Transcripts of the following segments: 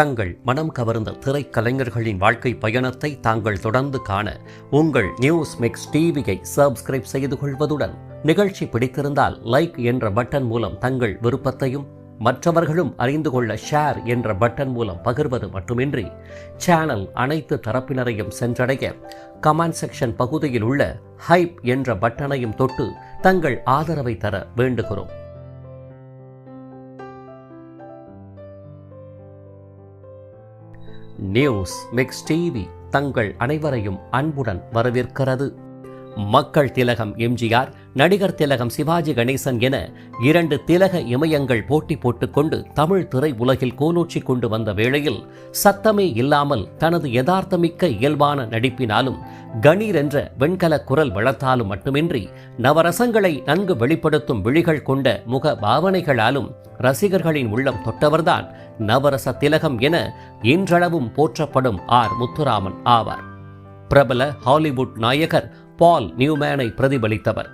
தங்கள் மனம் கவர்ந்த திரைக்கலைஞர்களின் வாழ்க்கை பயணத்தை தாங்கள் தொடர்ந்து காண உங்கள் நியூஸ் மிக்ஸ் டிவியை சப்ஸ்கிரைப் செய்து கொள்வதுடன் நிகழ்ச்சி பிடித்திருந்தால் லைக் என்ற பட்டன் மூலம் தங்கள் விருப்பத்தையும் மற்றவர்களும் அறிந்து கொள்ள ஷேர் என்ற பட்டன் மூலம் பகிர்வது மட்டுமின்றி சேனல் அனைத்து தரப்பினரையும் சென்றடைய கமெண்ட் செக்ஷன் பகுதியில் உள்ள ஹைப் என்ற பட்டனையும் தொட்டு தங்கள் ஆதரவை தர வேண்டுகிறோம். நியூஸ் மிக்ஸ் டிவி தங்கள் அனைவரையும் அன்புடன் வரவேற்கிறது. மக்கள் திலகம் எம்ஜிஆர் நடிகர் திலகம் சிவாஜி கணேசன் என இரண்டு திலக இமயங்கள் போட்டி போட்டுக்கொண்டு தமிழ் திரை உலகில் கோலோச்சி கொண்டு வந்த வேளையில் சத்தமே இல்லாமல் தனது யதார்த்தமிக்க இயல்பான நடிப்பினாலும் கணீர் என்ற வெண்கல குரல் வளர்த்தாலும் மட்டுமின்றி நவரசங்களை நன்கு வெளிப்படுத்தும் விழிகள் கொண்ட முக பாவனைகளாலும் ரசிகர்களின் உள்ளம் தொட்டவர்தான் நவரச திலகம் என இன்றளவும் போற்றப்படும் ஆர். முத்துராமன் ஆவார். பிரபல ஹாலிவுட் நாயகர் பால் நியூமேனை பிரதிபலித்தவர்.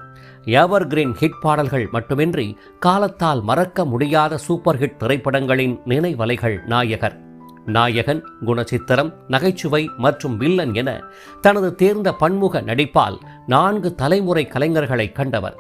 எவர் கிரீன் ஹிட் பாடல்கள் மட்டுமின்றி காலத்தால் மறக்க முடியாத சூப்பர் ஹிட் திரைப்படங்களின் நினைவலைகள் நாயகர். நாயகன் குணச்சித்திரம் நகைச்சுவை மற்றும் வில்லன் என தனது தேர்ந்த பன்முக நடிப்பால் நான்கு தலைமுறை கலைஞர்களை கண்டவர்.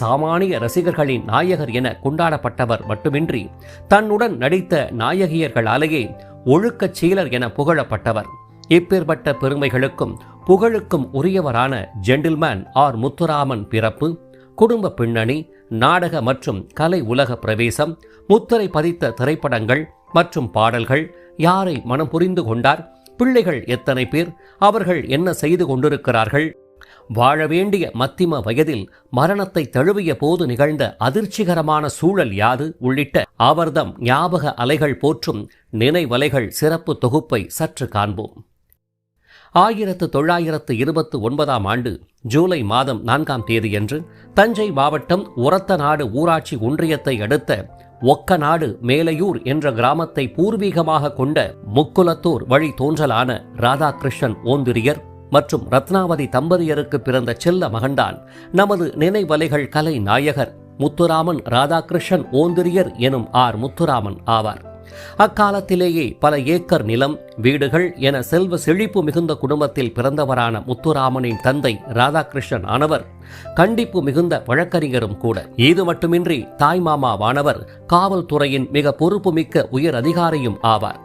சாமானிய ரசிகர்களின் நாயகர் என கொண்டாடப்பட்டவர் மட்டுமின்றி தன்னுடன் நடித்த நாயகியர்களாலேயே ஒழுக்கச் சீலர் என புகழப்பட்டவர். இப்பேற்பட்ட பெருமைகளுக்கும் புகழுக்கும் உரியவரான ஜென்டில்மேன் ஆர். முத்துராமன் பிறப்பு குடும்ப பின்னணி நாடக மற்றும் கலை உலக பிரவேசம் முத்திரை பதித்த திரைப்படங்கள் மற்றும் பாடல்கள் யாரை மனம் புரிந்து கொண்டார்? பிள்ளைகள் எத்தனை பேர்? அவர்கள் என்ன செய்து கொண்டிருக்கிறார்கள்? வாழ வேண்டிய மத்திம வயதில் மரணத்தை தழுவிய போது நிகழ்ந்த அதிர்ச்சிகரமான சூழல் யாது உள்ளிட்ட அவர்தம் ஞாபக அலைகள் போற்றும் நினைவலைகள் சிறப்பு தொகுப்பை சற்று காண்போம். ஆயிரத்து தொள்ளாயிரத்து இருபத்து ஒன்பதாம் ஆண்டு ஜூலை மாதம் நான்காம் தேதியன்று தஞ்சை மாவட்டம் உரத்தநாடு ஊராட்சி ஒன்றியத்தை அடுத்த ஒக்கநாடு மேலையூர் என்ற கிராமத்தை பூர்வீகமாக கொண்ட முக்குலத்தூர் வழி தோன்றலான ராதாகிருஷ்ணன் ஓந்திரியர் மற்றும் ரத்னாவதி தம்பதியருக்கு பிறந்த செல்ல மகன்தான் நமது நினைவலைகள் கலை நாயகர் முத்துராமன் ராதாகிருஷ்ணன் ஓந்திரியர் எனும் ஆர் முத்துராமன் ஆவார். அக்காலத்திலேயே பல ஏக்கர் நிலம் வீடுகள் என செல்வ செழிப்பு மிகுந்த குடும்பத்தில் பிறந்தவரான முத்துராமனின் தந்தை ராதாகிருஷ்ணன் ஆனவர் கண்டிப்பு மிகுந்த வழக்கறிஞரும் கூட. இது மட்டுமின்றி தாய்மாமாவானவர் காவல்துறையின் மிக பொறுப்புமிக்க உயர் அதிகாரியும் ஆவார்.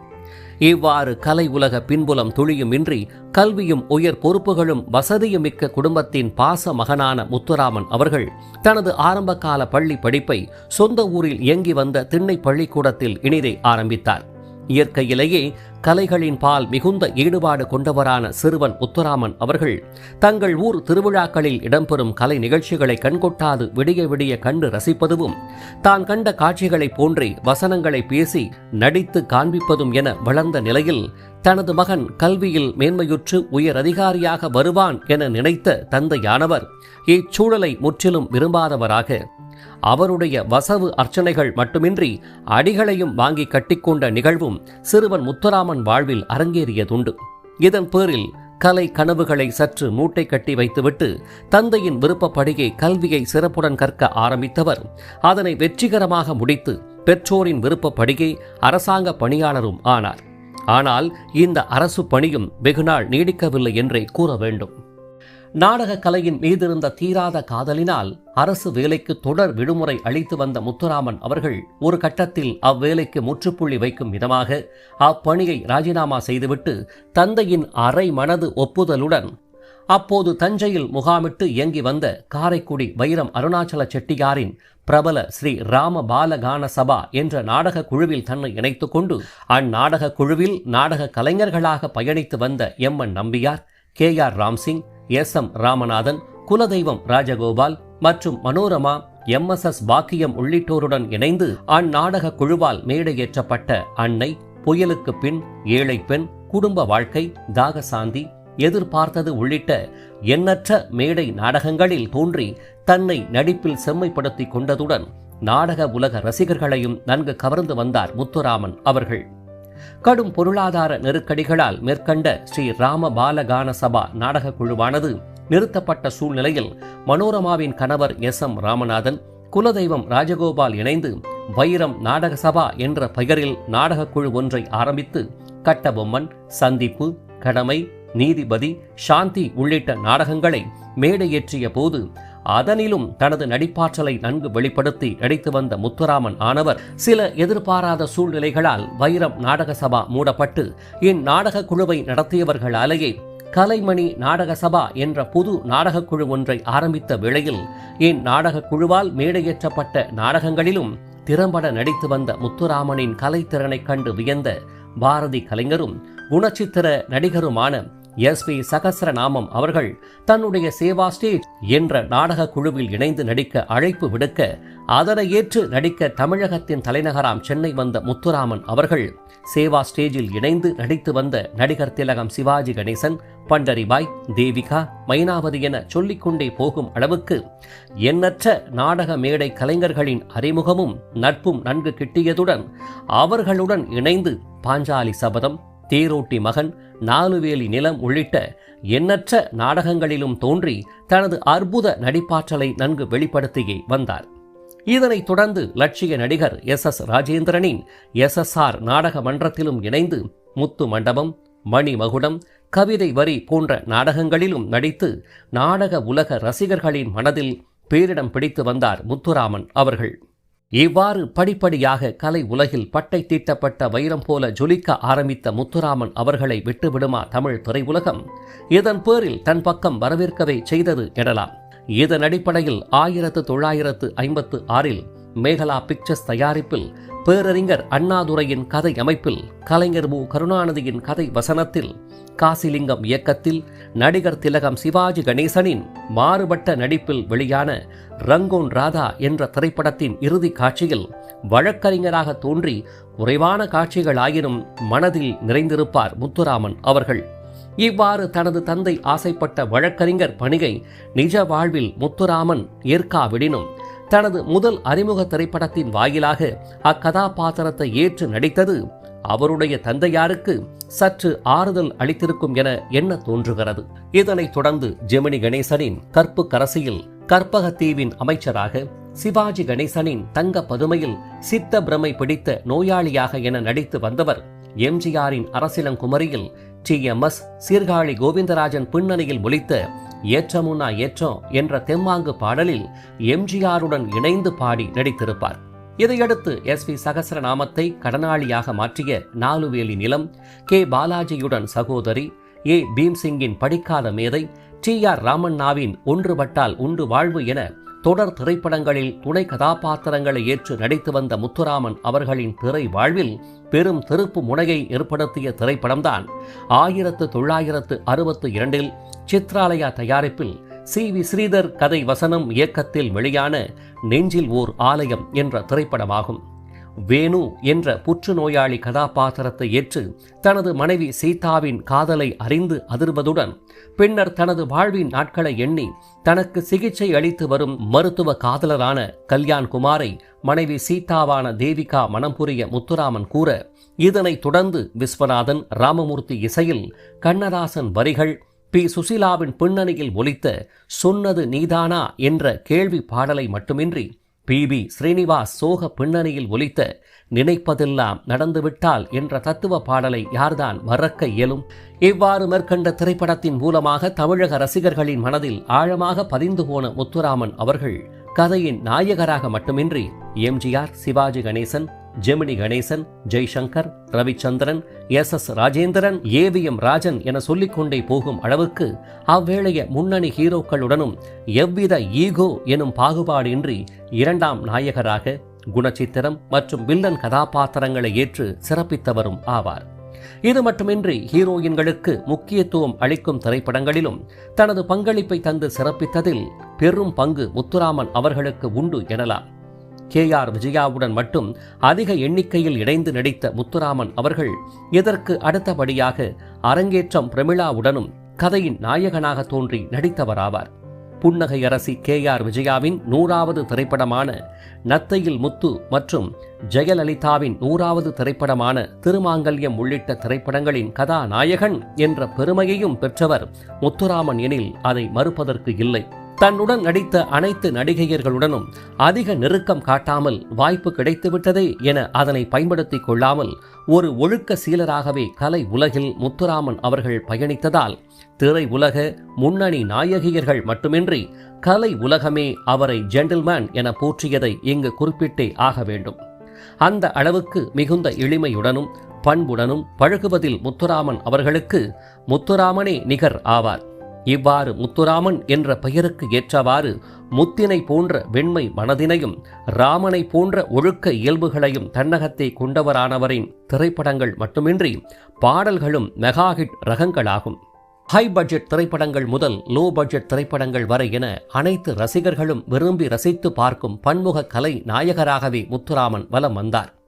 இவ்வாறு கலை உலக பின்புலம் துளியுமின்றி கல்வியும் உயர் பொறுப்புகளும் வசதியும் மிக்க குடும்பத்தின் பாச மகனான முத்துராமன் அவர்கள் தனது ஆரம்பகால பள்ளி படிப்பை சொந்த ஊரில் இயங்கி வந்த திண்ணை பள்ளிக்கூடத்தில் இனிதே ஆரம்பித்தார். இயற்கையிலேயே கலைகளின் பால் மிகுந்த ஈடுபாடு கொண்டவரான சிறுவன் முத்துராமன் அவர்கள் தங்கள் ஊர் திருவிழாக்களில் இடம்பெறும் கலை நிகழ்ச்சிகளை கண்கொட்டாது விடிய விடிய கண்டு ரசிப்பதும் தான் கண்ட காட்சிகளைப் போன்றே வசனங்களை பேசி நடித்து காண்பிப்பதும் என வளர்ந்த நிலையில் தனது மகன் கல்வியில் மேன்மையுற்று உயர் அதிகாரியாக வருவான் என நினைத்த தந்தையானவர் இச்சூழலை முற்றிலும் விரும்பாதவராக அவருடைய வசவு அர்ச்சனைகள் மட்டுமின்றி அடிகளையும் வாங்கி கட்டிக்கொண்ட நிகழ்வும் சிறுவன் முத்துராமன் வாழ்வில் அரங்கேறியதுண்டு. இதன் பேரில் கலை கனவுகளை சற்று மூட்டை கட்டி வைத்துவிட்டு தந்தையின் விருப்பப்படியே கல்வியை சிறப்புடன் கற்க ஆரம்பித்தவர். அதனை வெற்றிகரமாக முடித்து பெற்றோரின் விருப்பப்படியே அரசாங்க பணியாளரும் ஆனார். ஆனால் இந்த அரசு பணியும் வெகுநாள் நீடிக்கவில்லை என்றே கூற வேண்டும். நாடக கலையின் மீதிருந்த தீராத காதலினால் அரசு வேலைக்கு தொடர் விடுமுறை அளித்து வந்த முத்துராமன் அவர்கள் ஒரு கட்டத்தில் அவ்வேலைக்கு முற்றுப்புள்ளி வைக்கும் விதமாக அப்பணியை ராஜினாமா செய்துவிட்டு தந்தையின் அரை மனது ஒப்புதலுடன் அப்போது தஞ்சையில் முகாமிட்டு இயங்கி வந்த காரைக்குடி வைரம் அருணாச்சல செட்டியாரின் பிரபல ஸ்ரீ ராம பாலகான சபா என்ற நாடக குழுவில் தன்னை இணைத்துக் கொண்டு அந்நாடக குழுவில் நாடக கலைஞர்களாக பயணித்து வந்த M N Nambiar K R Ramsingh S M Ramanathan Kuladeivam Rajagopal மற்றும் மனோரமா எம் எஸ் எஸ் பாக்கியம் உள்ளிட்டோருடன் இணைந்து அந்நாடக குழுவால் மேடையேற்றப்பட்ட அன்னை புயலுக்கு பின் ஏழை பெண் குடும்ப வாழ்க்கை தாகசாந்தி எதிர்பார்த்தது உள்ளிட்ட எண்ணற்ற மேடை நாடகங்களில் தோன்றி தன்னை நடிப்பில் செம்மைப்படுத்திக் கொண்டதுடன் நாடக உலக ரசிகர்களையும் நன்கு கவர்ந்து வந்தார் முத்துராமன் அவர்கள். கடும் பொருளாதார நெருக்கடிகளால் மேற்கண்ட ஸ்ரீ ராம பாலகான சபா நாடக குழுவானது நிறுத்தப்பட்ட சூழ்நிலையில் மனோரமாவின் கணவர் எஸ் எம் ராமநாதன் குலதெய்வம் ராஜகோபால் இணைந்து வைரம் நாடக சபா என்ற பெயரில் நாடகக் குழு ஒன்றை ஆரம்பித்து கட்டபொம்மன் சந்திப்பு கடமை நீதிபதி சாந்தி உள்ளிட்ட நாடகங்களை மேடையேற்றிய போது அதனிலும் தனது நடிப்பாற்றலை நன்கு வெளிப்படுத்தி நடித்து வந்த முத்துராமன் ஆனவர் சில எதிர்பாராத சூழ்நிலைகளால் வைரம் நாடக சபா மூடப்பட்டு இந்நாடக குழுவை நடத்தியவர்களாலேயே கலைமணி நாடக சபா என்ற புது நாடகக் குழு ஒன்றை ஆரம்பித்த வேளையில் இந்நாடகக் குழுவால் மேடையேற்றப்பட்ட நாடகங்களிலும் திறம்பட நடித்து வந்த முத்துராமனின் கலைத்திறனைக் கண்டு வியந்த பாரதி கலைஞரும் குணச்சித்திர நடிகருமான எஸ் பி சகசரநாமம் அவர்கள் தன்னுடைய சேவா ஸ்டேஜ் என்ற நாடக குழுவில் இணைந்து நடிக்க அழைப்பு விடுக்க அதனை ஏற்று நடிக்க தமிழகத்தின் தலைநகராம் சென்னை வந்த முத்துராமன் அவர்கள் சேவா ஸ்டேஜில் இணைந்து நடித்து வந்த நடிகர் திலகம் சிவாஜி கணேசன் பண்டரிபாய் தேவிகா மைனாவதி என சொல்லிக்கொண்டே போகும் அளவுக்கு எண்ணற்ற நாடக மேடை கலைஞர்களின் அறிமுகமும் நட்பும் நன்கு கிட்டியதுடன் அவர்களுடன் இணைந்து பாஞ்சாலி சபதம் தேரோட்டி மகன் நாலுவேலி நிலம் உள்ளிட்ட எண்ணற்ற நாடகங்களிலும் தோன்றி தனது அற்புத நடிப்பாற்றலை நன்கு வெளிப்படுத்தியே வந்தார். இதனைத் தொடர்ந்து லட்சிய நடிகர் எஸ் எஸ் ராஜேந்திரனின் எஸ் எஸ் ஆர் நாடக மன்றத்திலும் இணைந்து முத்து மண்டபம் மணிமகுடம் கவிதை வரி போன்ற நாடகங்களிலும் நடித்து நாடக உலக ரசிகர்களின் மனதில் பேரிடம் பிடித்து வந்தார் முத்துராமன் அவர்கள். இவ்வாறு படிப்படியாக கலை உலகில் பட்டை தீட்டப்பட்ட வைரம் போல ஜொலிக்க ஆரம்பித்த முத்துராமன் அவர்களை விட்டுவிடுமா தமிழ் திரையுலகம்? இதன் பேரில் தன் பக்கம் வரவேற்கவே செய்தது எனலாம். இதன் அடிப்படையில் ஆயிரத்து தொள்ளாயிரத்து ஐம்பத்து ஆறில் மேகலா பிக்சர்ஸ் தயாரிப்பில் பேரறிஞர் அண்ணாதுரையின் கதை அமைப்பில் கலைஞர் மு. கருணாநிதியின் கதை வசனத்தில் காசிலிங்கம் இயக்கத்தில் நடிகர் திலகம் சிவாஜி கணேசனின் மாறுபட்ட நடிப்பில் வெளியான ரங்கோன் ராதா என்ற திரைப்படத்தின் இறுதி காட்சியில் வழக்கறிஞராக தோன்றி குறைவான காட்சிகளாயினும் மனதில் நிறைந்திருப்பார் முத்துராமன் அவர்கள். இவ்வாறு தனது தந்தை ஆசைப்பட்ட வழக்கறிஞர் பணியை நிஜ வாழ்வில் முத்துராமன் ஏற்காவிடினும் தனது முதல் அறிமுக திரைப்படத்தின் வாயிலாக அக்கதாபாத்திரத்தை ஏற்று நடித்தது அவருடைய தந்தையாருக்கு சற்று ஆறுதல் அளித்திருக்கும் என எண்ண தோன்றுகிறது. இதனைத் தொடர்ந்து ஜெமினி கணேசனின் கற்பு கரசியில் கற்பகத்தீவின் அமைச்சராக சிவாஜி கணேசனின் தங்க பதுமையில் சித்த பிரமை பிடித்த நோயாளியாக என நடித்து வந்தவர் எம்ஜிஆரின் அரசிலங்குமரியில் T. M. S. Sirkazhi Govindarajan பின்னணியில் ஒழித்த ஏற்றமுன்னா ஏற்றம் என்ற தெம்மாங்கு பாடலில் எம்ஜிஆருடன் இணைந்து பாடி நடித்திருப்பார். இதையடுத்து எஸ் வி சகசரநாமத்தை கடனாளியாக மாற்றிய நாலுவேலி நிலம் கே பாலாஜியுடன் சகோதரி ஏ பீம்சிங்கின் படிக்காத மேதை டி ஆர் ராமண்ணாவின் ஒன்றுபட்டால் உண்டு வாழ்வு என தொடர் திரைப்படங்களில் துணை கதாபாத்திரங்களை ஏற்று நடித்து வந்த முத்துராமன் அவர்களின் திரை வாழ்வில் பெரும் திருப்பு முனையை ஏற்படுத்திய திரைப்படம்தான். ஆயிரத்து தொள்ளாயிரத்து அறுபத்து இரண்டில் சித்ராலயா தயாரிப்பில் சி. வி. ஸ்ரீதர் கதை வசனம் இயக்கத்தில் வெளியான நெஞ்சில் ஓர் ஆலயம் என்ற திரைப்படமாகும். வேணு என்ற புற்றுநோயாளி கதாபாத்திரத்தை ஏற்று தனது மனைவி சீதாவின் காதலை அறிந்து அதிர்வதுடன் பின்னர் தனது வாழ்வின் நாட்களை எண்ணி தனக்கு சிகிச்சை அளித்து வரும் மருத்துவ காதலரான கல்யாண் குமாரை மனைவி சீதாவான தேவிகா மனம் புரிய முத்துராமன் கூற இதனைத் தொடர்ந்து விஸ்வநாதன் ராமமூர்த்தி இசையில் கண்ணதாசன் வரிகள் பி. சுசிலாவின் பின்னணியில் ஒலித்த சொன்னது நீதானா என்ற கேள்வி பாடலை மட்டுமின்றி பி. பி. ஸ்ரீனிவாஸ் சோக பின்னணியில் ஒலித்த நினைப்பதெல்லாம் நடந்துவிட்டால் என்ற தத்துவ பாடலை யார்தான் மறக்க இயலும்? இவ்வாறு மேற்கண்ட திரைப்படத்தின் மூலமாக தமிழக ரசிகர்களின் மனதில் ஆழமாக பதிந்து போன முத்துராமன் அவர்கள் கதையின் நாயகராக மட்டுமின்றி MGR Sivaji Ganesan Gemini Ganesan Jaishankar Ravichandran S S Rajendran AVM Rajan என சொல்லிக்கொண்டே போகும் அளவுக்கு அவ்வேளைய முன்னணி ஹீரோக்களுடனும் எவ்வித ஈகோ எனும் பாகுபாடின்றி இரண்டாம் நாயகராக குணச்சித்திரம் மற்றும் வில்லன் கதாபாத்திரங்களை ஏற்று சிறப்பித்தவரும் ஆவார். இது மட்டுமின்றி ஹீரோயின்களுக்கு முக்கியத்துவம் அளிக்கும் திரைப்படங்களிலும் தனது பங்களிப்பை தந்து சிறப்பித்ததில் பெரும் பங்கு முத்துராமன் அவர்களுக்கு உண்டு எனலாம். கே ஆர் விஜயாவுடன் மட்டும் அதிக எண்ணிக்கையில் இணைந்து நடித்த முத்துராமன் அவர்கள் இதற்கு அடுத்தபடியாக அரங்கேற்றம் பிரமிளாவுடனும் கதையின் நாயகனாக தோன்றி நடித்தவராவார். புன்னகை அரசி கே ஆர் விஜயாவின் நூறாவது திரைப்படமான நத்தையில் முத்து மற்றும் ஜெயலலிதாவின் நூறாவது திரைப்படமான திருமாங்கல்யம் உள்ளிட்ட திரைப்படங்களின் கதாநாயகன் என்ற பெருமையையும் பெற்றவர் முத்துராமன் எனில் அதை மறுப்பதற்கு இல்லை. தன்னுடன் நடித்த அனைத்து நடிகையர்களுடனும் அதிக நெருக்கம் காட்டாமல் வாய்ப்பு கிடைத்துவிட்டதே என அதனை பயன்படுத்திக் கொள்ளாமல் ஒரு ஒழுக்க சீலராகவே கலை உலகில் முத்துராமன் அவர்கள் பயணித்ததால் திரை உலக முன்னணி நாயகியர்கள் மட்டுமின்றி கலை உலகமே அவரை ஜென்டில்மேன் என போற்றியதை இங்கு குறிப்பிட்டே ஆக வேண்டும். அந்த அளவுக்கு மிகுந்த எளிமையுடனும் பண்புடனும் பழகுவதில் முத்துராமன் அவர்களுக்கு முத்துராமனே நிகர் ஆவார். இவ்வாறு முத்துராமன் என்ற பெயருக்கு ஏற்றவாறு முத்தினை போன்ற வெண்மை மனதினையும் ராமனை போன்ற ஒழுக்க இயல்புகளையும் தன்னகத்தை கொண்டவரானவரின் திரைப்படங்கள் மட்டுமின்றி பாடல்களும் மெகாஹிட் ரகங்களாகும். ஹை பட்ஜெட் திரைப்படங்கள் முதல் லோ பட்ஜெட் திரைப்படங்கள் வரை என அனைத்து ரசிகர்களும் விரும்பி ரசித்து பார்க்கும் பன்முக கலை நாயகராகவே முத்துராமன் வலம் வந்தார்.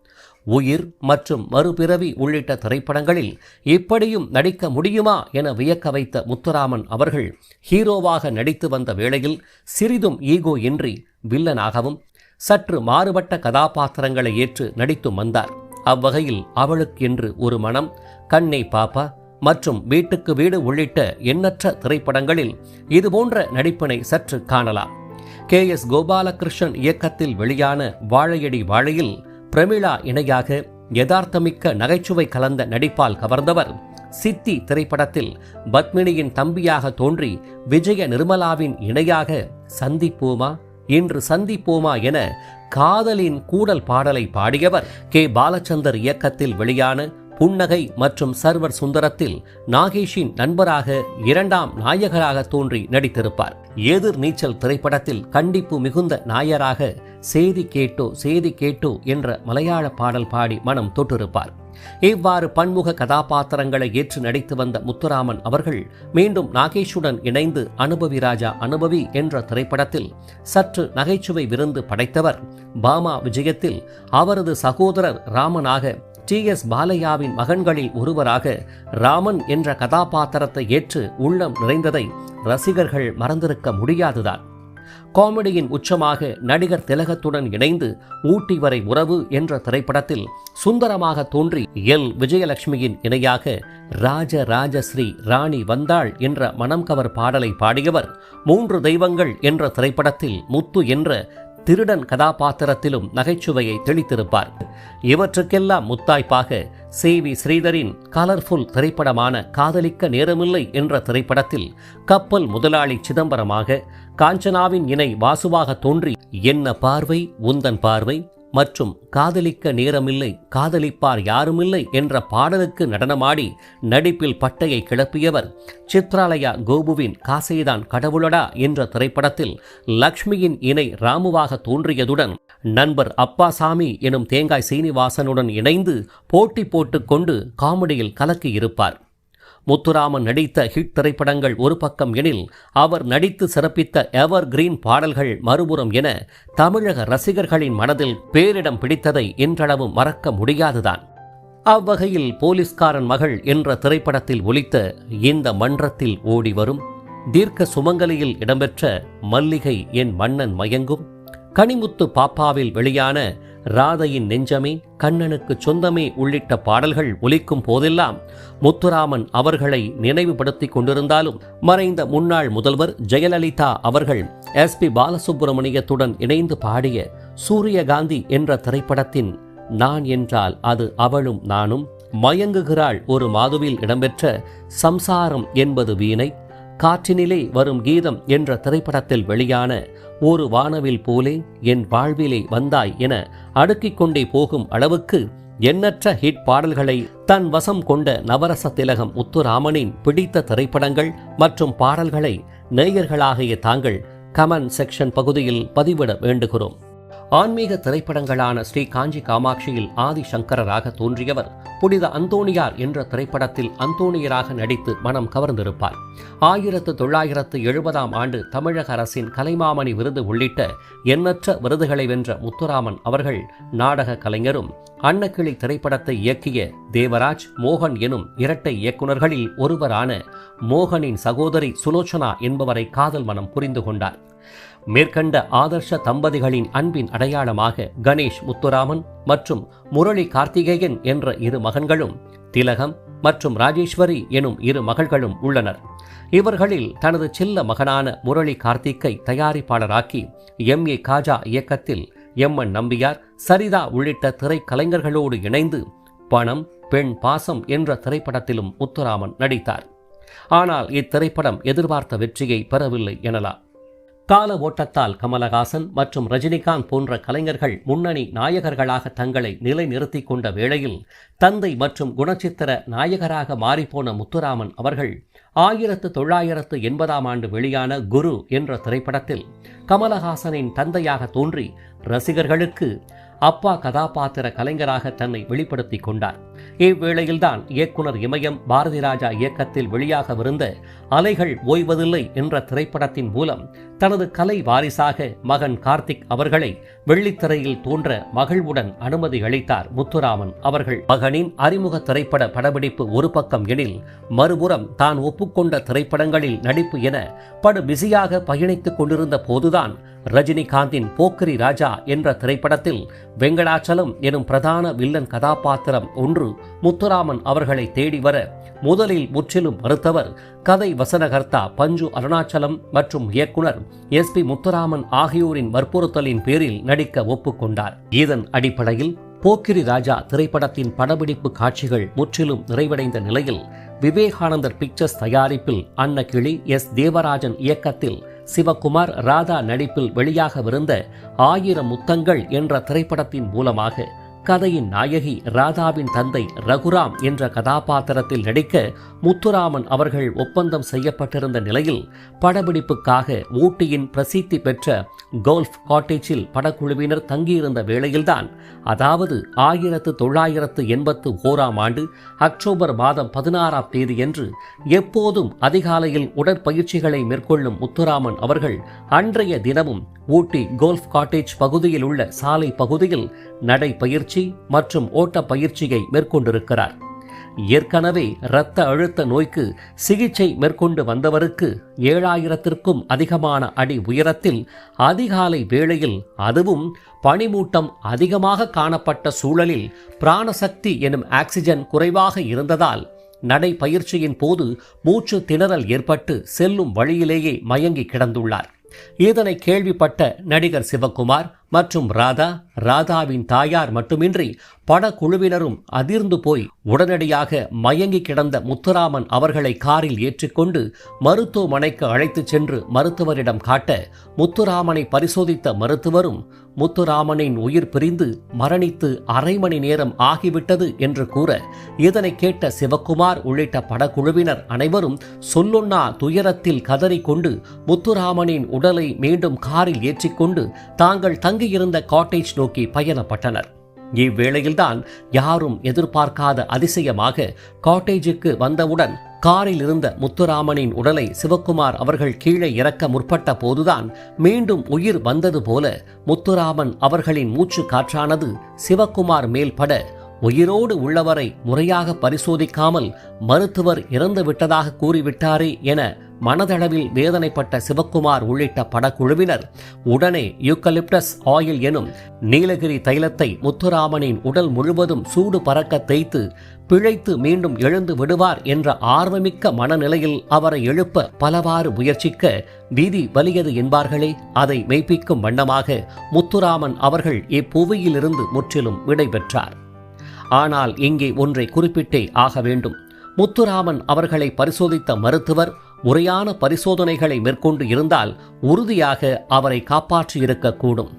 உயிர் மற்றும் மறுபிறவி உள்ளிட்ட திரைப்படங்களில் இப்படியும் நடிக்க முடியுமா என வியக்க வைத்த முத்துராமன் அவர்கள் ஹீரோவாக நடித்து வந்த வேளையில் சிறிதும் ஈகோ இன்றி வில்லனாகவும் சற்று மாறுபட்ட கதாபாத்திரங்களை ஏற்று நடித்தும் வந்தார். அவ்வகையில் அவளுக்கென்று ஒரு மனம் கண்ணை பாப்பா மற்றும் வீட்டுக்கு வீடு உள்ளிட்ட எண்ணற்ற திரைப்படங்களில் இதுபோன்ற நடிப்பினை சற்று காணலாம். கே எஸ் கோபாலகிருஷ்ணன் இயக்கத்தில் வெளியான வாழையடி வாழையில் பிரமிளா இணையாக யதார்த்தமிக்க நகைச்சுவை கலந்த நடிப்பால் கவர்ந்தவர். சித்தி திரைப்படத்தில் பத்மினியின் தம்பியாக தோன்றி விஜய நிர்மலாவின் இணையாக சந்திப்போமா இன்று சந்திப்போமா என காதலின் கூடல் பாடலை பாடியவர். கே. பாலச்சந்தர் இயக்கத்தில் வெளியான புன்னகை மற்றும் சர்வர் சுந்தரத்தில் நாகேஷின் நண்பராக இரண்டாம் நாயகராக தோன்றி நடித்திருப்பார். எதிர் நீச்சல் திரைப்படத்தில் கண்டிப்பு மிகுந்த நாயராக சேதி கேட்டோ சேதி கேட்டோ என்ற மலையாள பாடல் பாடி மனம் தொட்டிருப்பார். இவ்வாறு பன்முக கதாபாத்திரங்களை ஏற்று நடித்து வந்த முத்துராமன் அவர்கள் மீண்டும் நாகேஷுடன் இணைந்து அனுபவி ராஜா அனுபவி என்ற திரைப்படத்தில் சற்று நகைச்சுவை விருந்து படைத்தவர். பாமா விஜயத்தில் அவரது சகோதரர் ராமனாக டி. எஸ். பாலையாவின் மகன்களில் ஒருவராக ராமன் என்ற கதாபாத்திரத்தை ஏற்று உள்ளம் நிறைந்ததை ரசிகர்கள் மறந்திருக்க முடியாதுதான். காமெடியின் உச்சமாக நடிகர் திலகத்துடன் இணைந்து ஊட்டி வரை உறவு என்ற திரைப்படத்தில் சுந்தரமாக தோன்றி எல். விஜயலட்சுமியின் இணையாக ராஜ ராஜஸ்ரீ ராணி வந்தாள் என்ற மனம் கவர் பாடலை பாடியவர் மூன்று தெய்வங்கள் என்ற திரைப்படத்தில் முத்து என்ற திருடன் கதாபாத்திரத்திலும் நகைச்சுவையை தெளித்திருப்பார். இவற்றுக்கெல்லாம் முத்தாய்ப்பாக சி. வி. ஸ்ரீதரின் கலர்ஃபுல் திரைப்படமான காதலிக்க நேரமில்லை என்ற திரைப்படத்தில் கப்பல் முதலாளி சிதம்பரமாக காஞ்சனாவின் இணை வாசுவாக தோன்றி என்ன பார்வை? உந்தன் பார்வை? மற்றும் காதலிக்க நேரமில்லை காதலிப்பார் யாருமில்லை என்ற பாடலுக்கு நடனமாடி நடிப்பில் பட்டையை கிளப்பியவர் சித்ராலயா கோபுவின் காசைதான் கடவுளடா என்ற திரைப்படத்தில் லக்ஷ்மியின் இணை ராமுவாக தோன்றியதுடன் நண்பர் அப்பாசாமி எனும் தேங்காய் சீனிவாசனுடன் இணைந்து போட்டி போட்டுக்கொண்டு காமெடியில் கலக்கியிருப்பார். முத்துராமன் நடித்த ஹிட் திரைப்படங்கள் ஒரு பக்கம் எனில் அவர் நடித்து சிறப்பித்த எவர் கிரீன் பாடல்கள் மறுபுறம் என தமிழக ரசிகர்களின் மனதில் பேரிடம் பிடித்ததை இன்றளவும் மறக்க முடியாதுதான். அவ்வகையில் போலீஸ்காரன் மகள் என்ற திரைப்படத்தில் ஒலித்த இந்த மன்றத்தில் ஓடி வரும் தீர்க்க சுமங்கலியில் இடம்பெற்ற மல்லிகை என் மன்னன் மயங்கும். கனிமுத்து பாப்பாவில் வெளியான ராதையின் நெஞ்சமே கண்ணனுக்கு சொந்தமே உள்ளிட்ட பாடல்கள் ஒலிக்கும் போதெல்லாம் முத்துராமன் அவர்களை நினைவுபடுத்திக் கொண்டிருந்தாலும் மறைந்த முன்னாள் முதல்வர் ஜெயலலிதா அவர்கள் எஸ். பி. பாலசுப்பிரமணியத்துடன் இணைந்து பாடிய சூரியகாந்தி என்ற திரைப்படத்தின் நான் என்றால் அது அவளும் நானும் மயங்குகிறாள் ஒரு மாதுவில் இடம்பெற்ற சம்சாரம் என்பது வீணை காற்றினிலே வரும் கீதம் என்ற திரைப்படத்தில் வெளியான ஒரு வானவில் போலே என் வாழ்விலே வந்தாய் என அடுக்கிக் கொண்டே போகும் அளவுக்கு எண்ணற்ற ஹிட் பாடல்களை தன் வசம் கொண்ட நவரச திலகம் முத்துராமனின் பிடித்த திரைப்படங்கள் மற்றும் பாடல்களை நேயர்களாகிய தாங்கள் கமெண்ட் செக்ஷன் பகுதியில் பதிவிட வேண்டுகிறோம். ஆன்மீக திரைப்படங்களான ஸ்ரீ காஞ்சி காமாட்சியில் ஆதி சங்கரராக தோன்றியவர். புனித அந்தோணியார் என்ற திரைப்படத்தில் அந்தோணியராக நடித்து மனம் கவர்ந்திருப்பார். ஆயிரத்து தொள்ளாயிரத்து எழுபதாம் ஆண்டு தமிழக அரசின் கலைமாமணி விருது உள்ளிட்ட எண்ணற்ற விருதுகளை வென்ற முத்துராமன் அவர்கள் நாடக கலைஞரும் அன்னக்கிளி திரைப்படத்தை இயக்கிய தேவராஜ் மோகன் எனும் இரட்டை இயக்குநர்களில் ஒருவரான மோகனின் சகோதரி சுலோச்சனா என்பவரை காதல் மனம் புரிந்து கொண்டார். மேற்கண்ட ஆதர்ஷ தம்பதிகளின் அன்பின் அடையாளமாக கணேஷ் முத்துராமன் மற்றும் முரளி கார்த்திகேயன் என்ற இரு மகன்களும் திலகம் மற்றும் ராஜேஸ்வரி எனும் இரு மகள்களும் உள்ளனர். இவர்களில் தனது செல்ல மகனான முரளி கார்த்திக்கை தயாரிப்பாளராக்கி எம். ஏ. காஜா இயக்கத்தில் எம். என். நம்பியார் சரிதா உள்ளிட்ட திரைக்கலைஞர்களோடு இணைந்து பணம் பெண் பாசம் என்ற திரைப்படத்திலும் முத்துராமன் நடித்தார். ஆனால் இத்திரைப்படம் எதிர்பார்த்த வெற்றியை பெறவில்லை எனலாம். கால ஓட்டத்தால் கமலஹாசன் மற்றும் ரஜினிகாந்த் போன்ற கலைஞர்கள் முன்னணி நாயகர்களாக தங்களை நிலைநிறுத்திக் கொண்ட வேளையில் தந்தை மற்றும் குணச்சித்திர நாயகராக மாறிப்போன முத்துராமன் அவர்கள் ஆயிரத்து தொள்ளாயிரத்து எண்பதாம் ஆண்டு வெளியான குரு என்ற திரைப்படத்தில் கமலஹாசனின் தந்தையாக தோன்றி ரசிகர்களுக்கு அப்பா கதாபாத்திர கலைஞராக தன்னை வெளிப்படுத்தி கொண்டார். இவ்வேளையில்தான் இயக்குனர் இமயம் பாரதி ராஜா இயக்கத்தில் வெளியாகவிருந்த அலைகள் ஓய்வதில்லை என்ற திரைப்படத்தின் மூலம் தனது கலை வாரிசாக மகன் கார்த்திக் அவர்களை வெள்ளித்திரையில் தோன்ற மகிழ்வுடன் அனுமதி அளித்தார் முத்துராமன். அவர்கள் மகனின் அறிமுக திரைப்பட படப்பிடிப்பு ஒரு பக்கம் எனில் மறுபுறம் தான் ஒப்புக்கொண்ட திரைப்படங்களில் நடிப்பு என படு பிஸியாக பயணித்துக் கொண்டிருந்த போதுதான் ரஜினிகாந்தின் போக்கரி ராஜா என்ற திரைப்படத்தில் வெங்கடாச்சலம் எனும் பிரதான வில்லன் கதாபாத்திரம் ஒன்று முத்துராமன் அவர்களை தேடி வர முதலில் முற்றிலும் மறுத்தவர் கதை வசனகர்த்தா பஞ்சு அருணாச்சலம் மற்றும் இயக்குனர் எஸ் பி முத்துராமன் ஆகியோரின் வற்புறுத்தலின் பேரில் நடிக்க ஒப்புக்கொண்டார். இதன் அடிப்படையில் போக்கிரி ராஜா திரைப்படத்தின் படப்பிடிப்பு காட்சிகள் முற்றிலும் நிறைவடைந்த நிலையில் விவேகானந்தர் பிக்சர்ஸ் தயாரிப்பில் அன்னகிளி எஸ் தேவராஜன் இயக்கத்தில் சிவகுமார் ராதா நடிப்பில் வெளியாகவிருந்த ஆயிரம் முத்தங்கள் என்ற திரைப்படத்தின் மூலமாக கதையின் நாயகி ராதாவின் தந்தை ரகுராம் என்ற கதாபாத்திரத்தில் நடிக்க முத்துராமன் அவர்கள் ஒப்பந்தம் செய்யப்பட்டிருந்த நிலையில் படப்பிடிப்புக்காக ஊட்டியின் பிரசித்தி பெற்ற கோல்ஃப் காட்டேஜில் படக்குழுவினர் தங்கியிருந்த வேளையில்தான் அதாவது ஆயிரத்து தொள்ளாயிரத்து எண்பத்து ஓராம் ஆண்டு அக்டோபர் மாதம் பதினாறாம் தேதியன்று எப்போதும் அதிகாலையில் உடற்பயிற்சிகளை மேற்கொள்ளும் முத்துராமன் அவர்கள் அன்றைய தினமும் ஊட்டி கோல்ஃப் காட்டேஜ் பகுதியில் உள்ள சாலை பகுதியில் நடைபயிற்சி பயிற்சி மற்றும் ஓட்ட பயிற்சியை மேற்கொண்டிருக்கிறார். ஏற்கனவே இரத்த அழுத்த நோய்க்கு சிகிச்சை மேற்கொண்டு வந்தவருக்கு ஏழாயிரத்திற்கும் அதிகமான அடி உயரத்தில் அதிகாலை வேளையில் அதுவும் பனிமூட்டம் அதிகமாக காணப்பட்ட சூழலில் பிராணசக்தி எனும் ஆக்சிஜன் குறைவாக இருந்ததால் நடைப்பயிற்சியின் போது மூச்சு திணறல் ஏற்பட்டு செல்லும் வழியிலேயே மயங்கி கிடந்துள்ளார். இதனை கேள்விப்பட்ட நடிகர் சிவகுமார் மற்றும் ராதா ராதாவின் தாயார் மட்டுமின்றி படக்குழுவினரும் அதிர்ந்து போய் உடனடியாக மயங்கி கிடந்த முத்துராமன் அவர்களை காரில் ஏற்றிக்கொண்டு மருத்துவமனைக்கு அழைத்துச் சென்று மருத்துவரிடம் காட்ட முத்துராமனை பரிசோதித்த மருத்துவரும் முத்துராமனின் உயிர் பிரிந்து மரணித்து அரை மணி நேரம் ஆகிவிட்டது என்று கூற இதனை கேட்ட சிவகுமார் உள்ளிட்ட படக்குழுவினர் அனைவரும் சொல்லொன்னா துயரத்தில் கதறிக்கொண்டு முத்துராமனின் உடலை மீண்டும் காரில் ஏற்றிக்கொண்டு தாங்கள் தங்கியிருந்த காட்டேஜ் நோக்கி பயணப்பட்டனர். இவ்வேளையில்தான் யாரும் எதிர்பார்க்காத அதிசயமாக காட்டேஜுக்கு வந்தவுடன் காரில் இருந்த முத்துராமனின் உடலை சிவக்குமார் அவர்கள் கீழே இறக்க முற்பட்ட போதுதான் மீண்டும் உயிர் வந்தது போல முத்துராமன் அவர்களின் மூச்சு காற்றானது சிவக்குமார் மேல் பட உயிரோடு உள்ளவரை முறையாக பரிசோதிக்காமல் மருத்துவர் இறந்து விட்டதாக கூறிவிட்டாரே என மனதளவில் வேதனைப்பட்ட சிவக்குமார் உள்ளிட்ட படக்குழுவினர் உடனே யூக்கலிப்டஸ் ஆயில் எனும் நீலகிரி தைலத்தை முத்துராமனின் உடல் முழுவதும் சூடு பறக்க தேய்த்து பிழைத்து மீண்டும் எழுந்து விடுவார் என்ற ஆர்வமிக்க மனநிலையில் அவரை எழுப்ப பலவாறு முயற்சிக்க வீதி வலியது என்பார்களே. அதை மெய்ப்பிக்கும் வண்ணமாக முத்துராமன் அவர்கள் இப்புவியிலிருந்து முற்றிலும் விடைபெற்றார். ஆனால் இங்கே ஒன்றை குறிப்பிட்டே ஆக வேண்டும். முத்துராமன் அவர்களை பரிசோதித்த மருத்துவர் முறையான பரிசோதனைகளை மேற்கொண்டு இருந்தால் உறுதியாக அவரை காப்பாற்றியிருக்கக்கூடும்.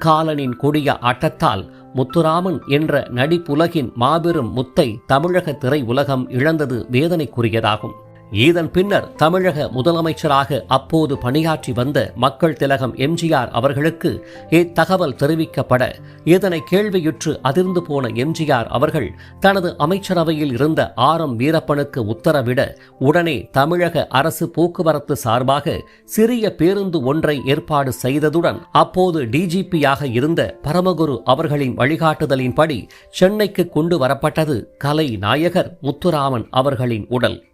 காலனின் கொடிய ஆட்டத்தால் முத்துராமன் என்ற நடிப்புலகின் மாபெரும் முத்தை தமிழக திரை உலகம் இழந்தது வேதனைக்குரியதாகும். இதன் பின்னர் தமிழக முதலமைச்சராக அப்போது பணியாற்றி வந்த மக்கள் திலகம் எம்ஜிஆர் அவர்களுக்கு இத்தகவல் தெரிவிக்கப்பட இதனை கேள்வியுற்று அதிர்ந்து போன எம்ஜிஆர் அவர்கள் தனது அமைச்சரவையில் இருந்த ஆர் எம் வீரப்பனுக்கு உத்தரவிட உடனே தமிழக அரசு போக்குவரத்து சார்பாக சிறிய பேருந்து ஒன்றை ஏற்பாடு செய்ததுடன் அப்போது டிஜிபியாக இருந்த பரமகுரு அவர்களின் வழிகாட்டுதலின்படி சென்னைக்கு கொண்டு வரப்பட்டது கலை நாயகர் முத்துராமன் அவர்களின் உடல்.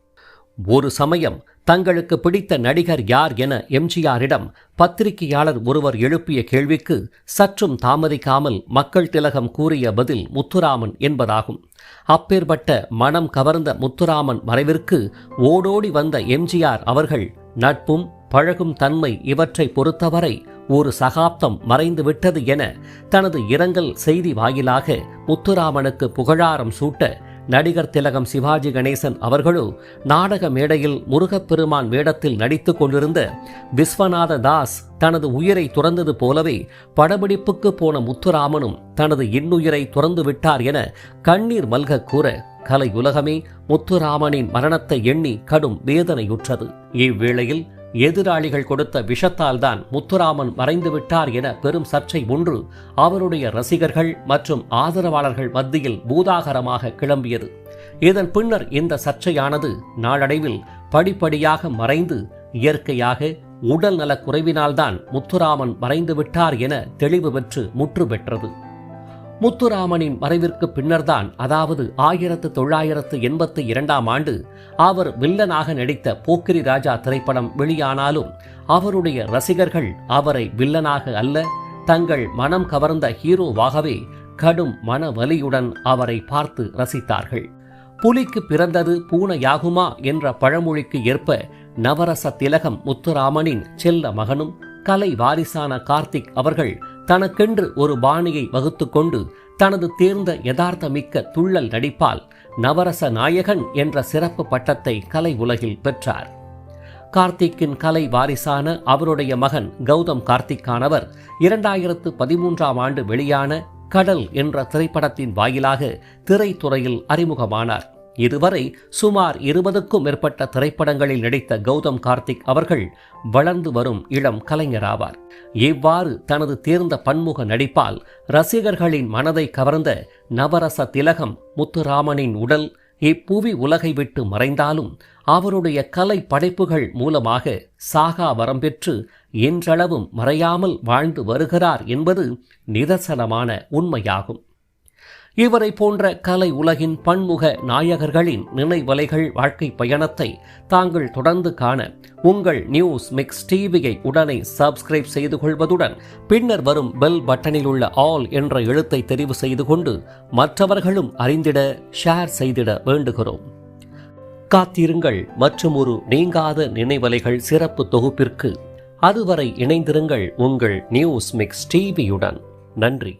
ஒரு சமயம் தங்களுக்கு பிடித்த நடிகர் யார் என எம்ஜிஆரிடம் பத்திரிகையாளர் ஒருவர் எழுப்பிய கேள்விக்கு சற்றும் தாமதிக்காமல் மக்கள் திலகம் கூறிய பதில் முத்துராமன் என்பதாகும். அப்பேற்பட்ட மனம் கவர்ந்த முத்துராமன் மறைவிற்கு ஓடோடி வந்த எம்ஜிஆர் அவர்கள் நட்பும் பழகும் தன்மை இவற்றை பொறுத்தவரை ஒரு சகாப்தம் மறைந்துவிட்டது என தனது இரங்கல் செய்தி வாயிலாக முத்துராமனுக்கு புகழாரம் சூட்ட நடிகர் திலகம் சிவாஜி கணேசன் அவர்களோ நாடக மேடையில் முருகப்பெருமான் வேடத்தில் நடித்துக் கொண்டிருந்த விஸ்வநாத தாஸ் தனது உயிரை துறந்தது போலவே படப்பிடிப்புக்கு போன முத்துராமனும் தனது இன்னுயிரை துறந்து விட்டார் என கண்ணீர் மல்க கூற கலை உலகமே முத்துராமனின் மரணத்தை எண்ணி கடும் வேதனையுற்றது. இவ்வேளையில் எதிராளிகள் கொடுத்த விஷத்தால் தான் முத்துராமன் மறைந்துவிட்டார் என பெரும் சர்ச்சை ஒன்று அவருடைய ரசிகர்கள் மற்றும் ஆதரவாளர்கள் மத்தியில் பூதாகரமாக கிளம்பியது. இதன் பின்னர் இந்த சர்ச்சையானது நாளடைவில் படிப்படியாக மறைந்து இயற்கையாக உடல் நலக் குறைவினால்தான் முத்துராமன் மறைந்துவிட்டார் என தெளிவு பெற்று முற்று பெற்றது. முத்துராமனின் மறைவிற்கு பின்னர்தான் அதாவது ஆயிரத்து தொள்ளாயிரத்து எண்பத்தி இரண்டாம் ஆண்டு அவர் வில்லனாக நடித்த போக்கிரி ராஜா திரைப்படம் வெளியானாலும் அவருடைய ரசிகர்கள் அவரை வில்லனாக அல்ல தங்கள் மனம் கவர்ந்த ஹீரோவாகவே கடும் மனவலியுடன் அவரை பார்த்து ரசித்தார்கள். புலிக்கு பிறந்தது பூனையாகுமா என்ற பழமொழிக்கு ஏற்ப நவரச திலகம் முத்துராமனின் செல்ல மகனும் கலை வாரிசான கார்த்திக் அவர்கள் தனக்கென்று ஒரு பாணியை வகுத்துக்கொண்டு தனது தேர்ந்த யதார்த்தமிக்க துள்ளல் நடிப்பால் நவரச நாயகன் என்ற சிறப்பு பட்டத்தை கலை உலகில் பெற்றார். கார்த்திக்கின் கலை வாரிசான அவருடைய மகன் கௌதம் கார்த்திக்கானவர் இரண்டாயிரத்து பதிமூன்றாம் ஆண்டு வெளியான கடல் என்ற திரைப்படத்தின் வாயிலாக திரைத்துறையில் அறிமுகமானார். இதுவரை சுமார் இருபதுக்கும் மேற்பட்ட திரைப்படங்களில் நடித்த கௌதம் கார்த்திக் அவர்கள் வளர்ந்து வரும் இளம் கலைஞராவார். இவ்வாறு தனது தேர்ந்த பன்முக நடிப்பால் ரசிகர்களின் மனதை கவர்ந்த நவரச திலகம் முத்துராமனின் உடல் இப்புவி உலகை விட்டு மறைந்தாலும் அவருடைய கலை படைப்புகள் மூலமாக சாகா வரம் பெற்று இன்றளவும் மறையாமல் வாழ்ந்து வருகிறார் என்பது நிதர்சனமான உண்மையாகும். இவரை போன்ற கலை உலகின் பன்முக நாயகர்களின் நினைவலைகள் வாழ்க்கை பயணத்தை தாங்கள் தொடர்ந்து காண உங்கள் நியூஸ் மிக்ஸ் டிவியை உடனே சப்ஸ்கிரைப் செய்து கொள்வதுடன் பின்னர் வரும் பெல் பட்டனில் உள்ள ஆல் என்ற எழுத்தை தெரிவு செய்து கொண்டு மற்றவர்களும் அறிந்திட ஷேர் செய்திட வேண்டுகிறோம். காத்திருங்கள் மற்றும் ஒரு நீங்காத நினைவலைகள் சிறப்பு தொகுப்பிற்கு. அதுவரை இணைந்திருங்கள் உங்கள் நியூஸ் மிக்ஸ் டிவியுடன். நன்றி.